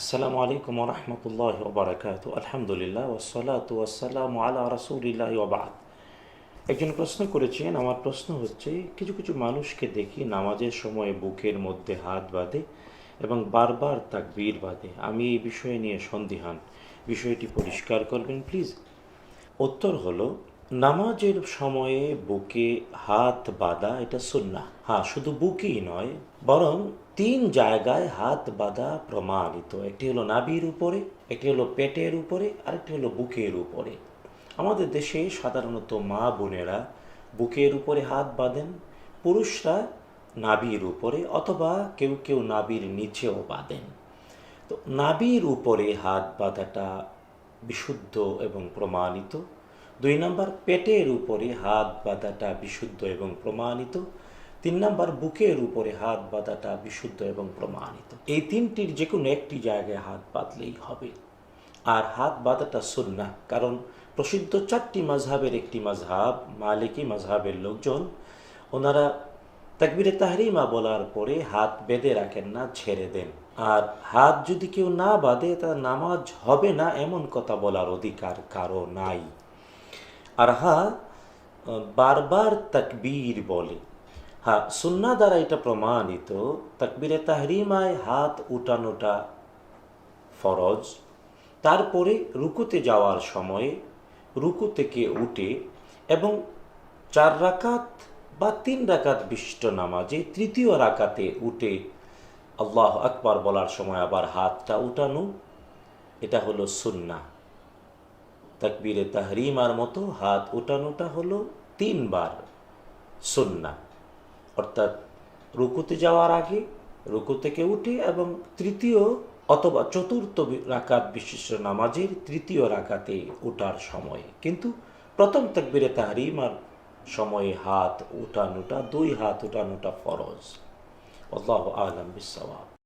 আসসালামু আলাইকুম রহমতুল্লাহ ওবরাকাত আলহামদুলিল্লাহ ওসলাত ওয়াসালাম আলা রাসুলিল্লাহ ওবাদ একজন প্রশ্ন করেছেন, আমার প্রশ্ন হচ্ছে, কিছু কিছু মানুষকে দেখি নামাজের সময় বুকের মধ্যে হাত বাঁধে এবং বারবার তাকবীর বাঁধে। আমি এই বিষয়ে নিয়ে সন্দিহান। বিষয়টি পরিষ্কার করবেন, প্লিজ। উত্তর হলো নামাজের সময়ে বুকে হাত বাঁধা, এটা সুন্না হ্যাঁ শুধু বুকেই নয়, বরং তিন জায়গায় হাত বাঁধা প্রমাণিত। একটি হলো নাবির উপরে, একটি হলো পেটের উপরে, আরেকটি হলো বুকের উপরে। আমাদের দেশে সাধারণত মা বোনেরা বুকের উপরে হাত বাঁধেন, পুরুষরা নাবির উপরে, অথবা কেউ কেউ নাবির নিচেও বাঁধেন। তো নাবির উপরে হাত বাঁধাটা বিশুদ্ধ এবং প্রমাণিত। দুই নম্বর, পেটের উপরে হাত বাঁধাটা বিশুদ্ধ এবং প্রমাণিত। তিন নম্বর, বুকের উপরে হাত বাঁধাটা বিশুদ্ধ এবং প্রমাণিত। এই তিনটির যে কোনো একটি জায়গায় হাত বাঁধলেই হবে। আর হাত বাঁধাটা সুন্না কারণ প্রসিদ্ধ চারটি মাঝহাবের একটি মাঝহাব মালিকি মাঝহাবের লোকজন, ওনারা তাকবিরে তাহরিমা বলার পরে হাত বেঁধে রাখেন না ছেড়ে দেন। আর হাত যদি কেউ না বাঁধে তা নামাজ হবে না, এমন কথা বলার অধিকার কারও নাই। আর হা বারবার তাকবীর বলে। হ্যাঁ সুন্না দ্বারা এটা প্রমাণিত, তাকবিরে তাহরিমায় হাত উঠানোটা ফরজ। তারপরে রুকুতে যাওয়ার সময়ে রুকু থেকে উঠে এবং চার রাকাত বা তিন রাকাত বিশিষ্ট নামাজে তৃতীয় রাকাতে উঠে আল্লাহ আকবার বলার সময় আবার হাতটা উঠানো, এটা হলো সুন্না তাকবীরে তাহরিমার মতো হাত উঠানোটা হলো তিনবার সুন্না অর্থাৎ রুকুতে যাওয়ার আগে রুকু থেকে উঠে এবং তৃতীয় অথবা চতুর্থ রাকাত বিশিষ্ট নামাজের তৃতীয় রাকাতে ওঠার সময়ে। কিন্তু প্রথম তাকবিরে তাহরিমার সময়ে হাত উঠানোটা, দুই হাত উঠানোটা ফরজ। আল্লাহ আলম বিসওয়াব